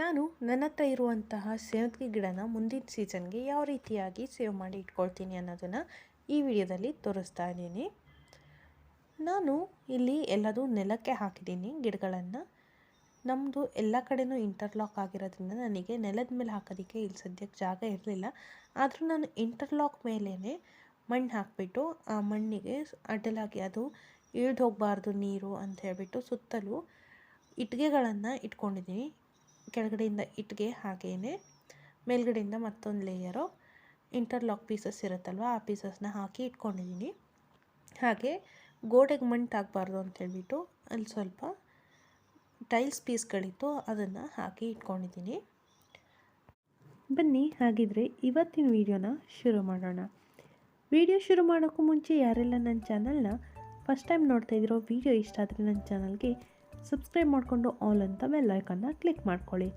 ನಾನು ನನ್ನ ಹತ್ರ ಇರುವಂತಹ ಸೇವಂತಿಗೆ ಗಿಡನ ಮುಂದಿನ ಸೀಸನ್ಗೆ ಯಾವ ರೀತಿಯಾಗಿ ಸೇವ್ ಮಾಡಿ ಇಟ್ಕೊಳ್ತೀನಿ ಅನ್ನೋದನ್ನು ಈ ವಿಡಿಯೋದಲ್ಲಿ ತೋರಿಸ್ತಾ ಇದ್ದೀನಿ. ನಾನು ಇಲ್ಲಿ ಎಲ್ಲದೂ ನೆಲಕ್ಕೆ ಹಾಕಿದ್ದೀನಿ ಗಿಡಗಳನ್ನು. ನಮ್ಮದು ಎಲ್ಲ ಕಡೆನೂ ಇಂಟರ್ಲಾಕ್ ಆಗಿರೋದ್ರಿಂದ ನನಗೆ ನೆಲದ ಮೇಲೆ ಹಾಕೋದಕ್ಕೆ ಇಲ್ಲಿ ಸದ್ಯಕ್ಕೆ ಜಾಗ ಇರಲಿಲ್ಲ. ಆದರೂ ನಾನು ಇಂಟರ್ಲಾಕ್ ಮೇಲೇ ಮಣ್ಣು ಹಾಕಿಬಿಟ್ಟು ಆ ಮಣ್ಣಿಗೆ ಅಡ್ಡಲಾಗಿ ಅದು ಇಳ್ದು ಹೋಗಬಾರ್ದು ನೀರು ಅಂತ ಹೇಳಿಬಿಟ್ಟು ಸುತ್ತಲೂ ಇಟ್ಟಿಗೆಗಳನ್ನು ಇಟ್ಕೊಂಡಿದ್ದೀನಿ. ಕೆಳಗಡೆಯಿಂದ ಇಟ್ಟಿಗೆ ಹಾಗೆಯೇ ಮೇಲ್ಗಡೆಯಿಂದ ಮತ್ತೊಂದು ಲೇಯರು ಇಂಟರ್ಲಾಕ್ ಪೀಸಸ್ ಇರುತ್ತಲ್ವ, ಆ ಪೀಸಸ್ನ ಹಾಕಿ ಇಟ್ಕೊಂಡಿದ್ದೀನಿ ಹಾಗೆ ಗೋಡೆಗೆ ಮಂಟಾಗಬಾರ್ದು ಅಂತೇಳ್ಬಿಟ್ಟು ಅಲ್ಲಿ ಸ್ವಲ್ಪ ಟೈಲ್ಸ್ ಪೀಸ್ಗಳಿತ್ತು ಅದನ್ನು ಹಾಕಿ ಇಟ್ಕೊಂಡಿದ್ದೀನಿ ಬನ್ನಿ, ಹಾಗಿದ್ರೆ ಇವತ್ತಿನ ವಿಡಿಯೋನ ಶುರು ಮಾಡೋಣ. ವಿಡಿಯೋ ಶುರು ಮಾಡೋಕ್ಕೂ ಮುಂಚೆ ಯಾರೆಲ್ಲ ನನ್ನ ಚಾನಲ್ನ ಫಸ್ಟ್ ಟೈಮ್ ನೋಡ್ತಾ ವಿಡಿಯೋ ಇಷ್ಟ ಆದರೆ ನನ್ನ ಚಾನಲ್ಗೆ ಸಬ್ಸ್ಕ್ರೈಬ್ ಮಾಡಿಕೊಂಡು ಆಲ್ ಅಂತ ಬೆಲ್ ಐಕನ್ನ ಕ್ಲಿಕ್ ಮಾಡ್ಕೊಳ್ಳಿ.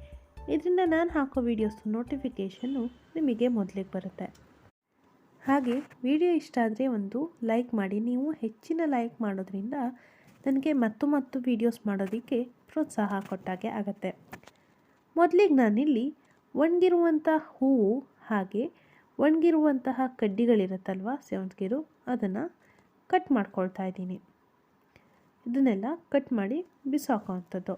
ಇದರಿಂದ ನಾನು ಹಾಕೋ ವೀಡಿಯೋಸ್ ನೋಟಿಫಿಕೇಷನ್ನು ನಿಮಗೆ ಮೊದಲಿಗೆ ಬರುತ್ತೆ. ಹಾಗೆ ವಿಡಿಯೋ ಇಷ್ಟ ಆದರೆ ಒಂದು ಲೈಕ್ ಮಾಡಿ. ನೀವು ಹೆಚ್ಚಿನ ಲೈಕ್ ಮಾಡೋದ್ರಿಂದ ನನಗೆ ಮತ್ತು ಮತ್ತು ವೀಡಿಯೋಸ್ ಮಾಡೋದಕ್ಕೆ ಪ್ರೋತ್ಸಾಹ ಕೊಟ್ಟಾಗೆ ಆಗುತ್ತೆ. ಮೊದಲಿಗೆ ನಾನಿಲ್ಲಿ ಒಣಗಿರುವಂಥ ಹೂವು ಹಾಗೆ ಒಣಗಿರುವಂತಹ ಕಡ್ಡಿಗಳಿರುತ್ತಲ್ವ, ಸೇವಂತಿಗೆರು, ಅದನ್ನು ಕಟ್ ಮಾಡ್ಕೊಳ್ತಾ ಇದ್ದೀನಿ. ಇದನ್ನೆಲ್ಲ ಕಟ್ ಮಾಡಿ ಬಿಸಾಕೋವಂಥದ್ದು.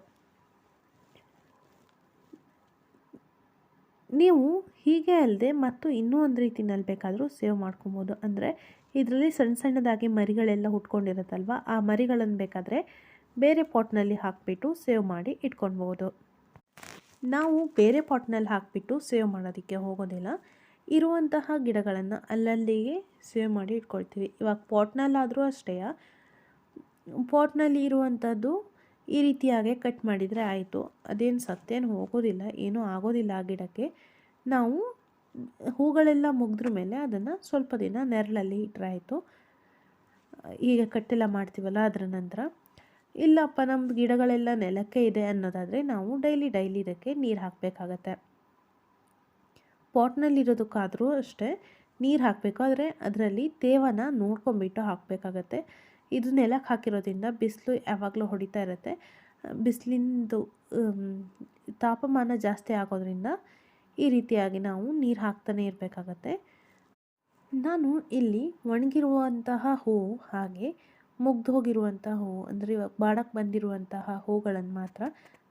ನೀವು ಹೀಗೆ ಅಲ್ಲದೆ ಮತ್ತು ಇನ್ನೂ ಒಂದು ರೀತಿನಲ್ಲಿ ಬೇಕಾದರೂ ಸೇವ್ ಮಾಡ್ಕೊಬೋದು. ಅಂದರೆ ಇದರಲ್ಲಿ ಸಣ್ಣ ಸಣ್ಣದಾಗಿ ಮರಿಗಳೆಲ್ಲ ಹುಟ್ಕೊಂಡಿರುತ್ತಲ್ವ, ಆ ಮರಿಗಳನ್ನು ಬೇಕಾದರೆ ಬೇರೆ ಪಾಟ್ನಲ್ಲಿ ಹಾಕಿಬಿಟ್ಟು ಸೇವ್ ಮಾಡಿ ಇಟ್ಕೊಳ್ಬೋದು ನಾವು ಬೇರೆ ಪಾಟ್ನಲ್ಲಿ ಹಾಕಿಬಿಟ್ಟು ಸೇವ್ ಮಾಡೋದಕ್ಕೆ ಹೋಗೋದಿಲ್ಲ. ಇರುವಂತಹ ಗಿಡಗಳನ್ನು ಅಲ್ಲಲ್ಲಿಗೆ ಸೇವ್ ಮಾಡಿ ಇಟ್ಕೊಳ್ತೀವಿ. ಇವಾಗ ಪಾಟ್ನಲ್ಲಾದರೂ ಅಷ್ಟೇ ಪಾಟ್ನಲ್ಲಿ ಇರುವಂಥದ್ದು ಈ ರೀತಿಯಾಗೆ ಕಟ್ ಮಾಡಿದರೆ ಆಯಿತು. ಅದೇನು ಸತ್ತೇನು ಹೋಗೋದಿಲ್ಲ, ಏನೂ ಆಗೋದಿಲ್ಲ ಆ ಗಿಡಕ್ಕೆ. ನಾವು ಹೂಗಳೆಲ್ಲ ಮುಗಿದ್ರ ಮೇಲೆ ಅದನ್ನು ಸ್ವಲ್ಪ ದಿನ ನೆರಳಲ್ಲಿ ಇಟ್ಟರೆ ಆಯಿತು. ಈಗ ಕಟ್ಟೆಲ್ಲ ಮಾಡ್ತೀವಲ್ಲ ಅದರ ನಂತರ. ಇಲ್ಲಪ್ಪ ನಮ್ಮದು ಗಿಡಗಳೆಲ್ಲ ನೆಲಕ್ಕೆ ಇದೆ ಅನ್ನೋದಾದರೆ ನಾವು ಡೈಲಿ ಡೈಲಿ ಇದಕ್ಕೆ ನೀರು ಹಾಕಬೇಕಾಗತ್ತೆ. ಪಾಟ್ನಲ್ಲಿರೋದಕ್ಕಾದರೂ ಅಷ್ಟೇ ನೀರು ಹಾಕಬೇಕು, ಆದರೆ ಅದರಲ್ಲಿ ತೇವನ ನೋಡ್ಕೊಂಬಿಟ್ಟು ಹಾಕಬೇಕಾಗತ್ತೆ. ಇದು ನೆಲಕ್ಕೆ ಹಾಕಿರೋದ್ರಿಂದ ಬಿಸಿಲು ಯಾವಾಗಲೂ ಹೊಡಿತಾ ಇರುತ್ತೆ. ಬಿಸಿಲಿಂದು ತಾಪಮಾನ ಜಾಸ್ತಿ ಆಗೋದ್ರಿಂದ ಈ ರೀತಿಯಾಗಿ ನಾವು ನೀರು ಹಾಕ್ತಾನೆ ಇರಬೇಕಾಗತ್ತೆ. ನಾನು ಇಲ್ಲಿ ಒಣಗಿರುವಂತಹ ಹೂವು ಹಾಗೆ ಮುಗ್ದು ಹೋಗಿರುವಂತಹ ಹೂವು ಅಂದರೆ ಇವಾಗ ಬಾಡಕ್ಕೆ ಬಂದಿರುವಂತಹ ಹೂಗಳನ್ನು ಮಾತ್ರ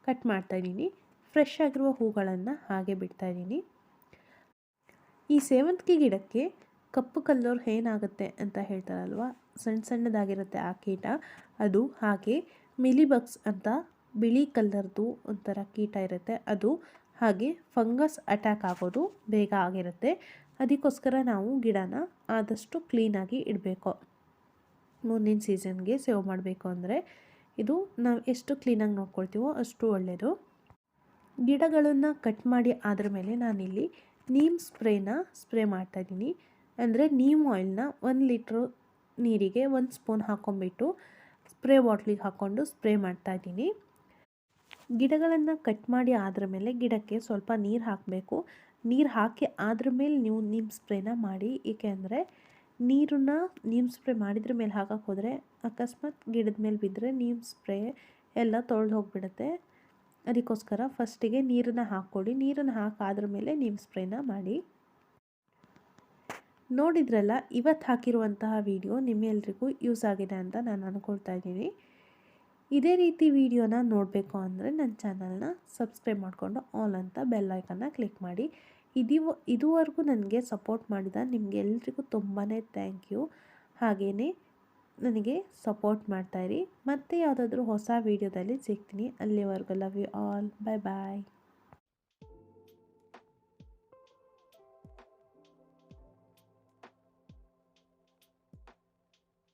ಕಟ್ ಮಾಡ್ತಾಯಿದ್ದೀನಿ ಫ್ರೆಶ್ ಆಗಿರುವ ಹೂಗಳನ್ನು ಹಾಗೆ ಬಿಡ್ತಾಯಿದ್ದೀನಿ ಈ ಸೇವಂತಿಗೆ ಗಿಡಕ್ಕೆ ಕಪ್ಪು ಕಲ್ಲೋರು ಏನಾಗುತ್ತೆ ಅಂತ ಹೇಳ್ತಾರಲ್ವ? ಸಣ್ಣ ಸಣ್ಣದಾಗಿರುತ್ತೆ ಆ ಕೀಟ. ಅದು ಹಾಗೆ ಮಿಲಿಬಗ್ಸ್ ಅಂತ ಬಿಳಿ ಕಲ್ಲರ್ದು ಒಂಥರ ಕೀಟ ಇರುತ್ತೆ. ಅದು ಹಾಗೆ ಫಂಗಸ್ ಅಟ್ಯಾಕ್ ಆಗೋದು ಬೇಗ ಆಗಿರುತ್ತೆ. ಅದಕ್ಕೋಸ್ಕರ ನಾವು ಗಿಡನ ಆದಷ್ಟು ಕ್ಲೀನಾಗಿ ಇಡಬೇಕು. ಮುಂದಿನ ಸೀಸನ್ಗೆ ಸೇವ್ ಮಾಡಬೇಕು ಅಂದರೆ ಇದು ನಾವು ಎಷ್ಟು ಕ್ಲೀನಾಗಿ ನೋಡ್ಕೊಳ್ತೀವೋ ಅಷ್ಟು ಒಳ್ಳೆಯದು ಗಿಡಗಳನ್ನು ಕಟ್ ಮಾಡಿ ಆದ್ರ ಮೇಲೆ ನಾನಿಲ್ಲಿ ನೀಮ್ ಸ್ಪ್ರೇನ ಸ್ಪ್ರೇ ಮಾಡ್ತಾಯಿದ್ದೀನಿ ಅಂದರೆ ನೀಮ್ ಆಯಿಲ್ನ ಒಂದು ಲೀಟ್ರು ನೀರಿಗೆ ಒಂದು ಸ್ಪೂನ್ ಹಾಕ್ಕೊಂಬಿಟ್ಟು ಸ್ಪ್ರೇ ಬಾಟ್ಲಿಗೆ ಹಾಕ್ಕೊಂಡು ಸ್ಪ್ರೇ ಮಾಡ್ತಾಯಿದ್ದೀನಿ ಗಿಡಗಳನ್ನು ಕಟ್ ಮಾಡಿ ಆದ್ರ ಮೇಲೆ ಗಿಡಕ್ಕೆ ಸ್ವಲ್ಪ ನೀರು ಹಾಕಬೇಕು. ನೀರು ಹಾಕಿ ಆದ್ರ ಮೇಲೆ ನೀವು ನಿಮ್ಮ ಸ್ಪ್ರೇನ ಮಾಡಿ, ಏಕೆ ಅಂದರೆ ನೀರನ್ನ ನೀಮ್ ಸ್ಪ್ರೇ ಮಾಡಿದ್ರ ಮೇಲೆ ಹಾಕಕ್ಕೆ ಹೋದರೆ ಅಕಸ್ಮಾತ್ ಗಿಡದ ಮೇಲೆ ಬಿದ್ದರೆ ನೀಮ್ ಸ್ಪ್ರೇ ಎಲ್ಲ ತೊಳೆದು ಹೋಗಿಬಿಡುತ್ತೆ. ಅದಕ್ಕೋಸ್ಕರ ಫಸ್ಟಿಗೆ ನೀರನ್ನು ಹಾಕ್ಕೊಡಿ ನೀರನ್ನು ಹಾಕಾದ್ರ ಮೇಲೆ ನೀಮ್ ಸ್ಪ್ರೇನ ಮಾಡಿ. ನೋಡಿದ್ರಲ್ಲ ಇವತ್ತು ಹಾಕಿರುವಂತಹ ವಿಡಿಯೋ ನಿಮ್ಮೆಲ್ರಿಗೂ ಯೂಸ್ ಆಗಿದೆ ಅಂತ ನಾನು ಅಂದ್ಕೊಳ್ತಾ ಇದ್ದೀನಿ. ಇದೇ ರೀತಿ ವಿಡಿಯೋನ ನೋಡಬೇಕು ಅಂದರೆ ನನ್ನ ಚಾನಲ್ನ ಸಬ್ಸ್ಕ್ರೈಬ್ ಮಾಡಿಕೊಂಡು ಆಲ್ ಅಂತ ಬೆಲ್ ಐಕನ್ನ ಕ್ಲಿಕ್ ಮಾಡಿ. ಇದೀವ, ಇದುವರೆಗೂ ನನಗೆ ಸಪೋರ್ಟ್ ಮಾಡಿದ ನಿಮಗೆಲ್ರಿಗೂ ತುಂಬಾ ಥ್ಯಾಂಕ್ ಯು. ಹಾಗೇ ನನಗೆ ಸಪೋರ್ಟ್ ಮಾಡ್ತಾಯಿರಿ ಮತ್ತೆ ಯಾವುದಾದ್ರೂ ಹೊಸ ವೀಡಿಯೋದಲ್ಲಿ ಸಿಗ್ತೀನಿ. ಅಲ್ಲಿವರೆಗೂ love you all. Bye bye.